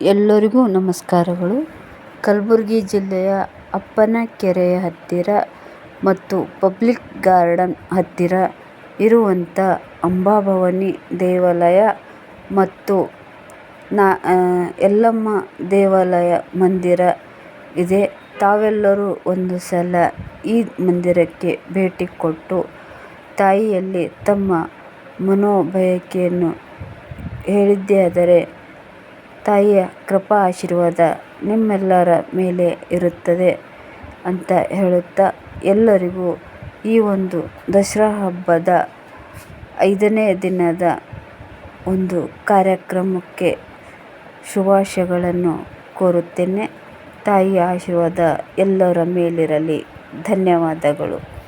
ಎಲ್ಲರಿಗೂ ನಮಸ್ಕಾರಗಳು. ಕಲಬುರಗಿ ಜಿಲ್ಲೆಯ ಅಪ್ಪನ ಅಪ್ಪನಕೆರೆಯ ಹತ್ತಿರ ಮತ್ತು ಪಬ್ಲಿಕ್ ಗಾರ್ಡನ್ ಹತ್ತಿರ ಇರುವಂಥ ಅಂಬಾಭವಾನಿ ದೇವಾಲಯ ಮತ್ತು ನಾ ಎಲ್ಲಮ್ಮ ದೇವಾಲಯ ಮಂದಿರ ಇದೆ. ತಾವೆಲ್ಲರೂ ಒಂದು ಸಲ ಈ ಮಂದಿರಕ್ಕೆ ಭೇಟಿ ಕೊಟ್ಟು ತಾಯಿಯಲ್ಲಿ ತಮ್ಮ ಮನೋಬಯಕೆಯನ್ನು ಹೇಳಿದ್ದೇ ಆದರೆ ತಾಯಿಯ ಕೃಪಾ ಆಶೀರ್ವಾದ ನಿಮ್ಮೆಲ್ಲರ ಮೇಲೆ ಇರುತ್ತದೆ ಅಂತ ಹೇಳುತ್ತಾ ಎಲ್ಲರಿಗೂ ಈ ಒಂದು ದಸರಾ ಹಬ್ಬದ ಐದನೇ ದಿನದ ಒಂದು ಕಾರ್ಯಕ್ರಮಕ್ಕೆ ಶುಭಾಶಯಗಳನ್ನು ಕೋರುತ್ತೇನೆ. ತಾಯಿಯ ಆಶೀರ್ವಾದ ಎಲ್ಲರ ಮೇಲಿರಲಿ. ಧನ್ಯವಾದಗಳು.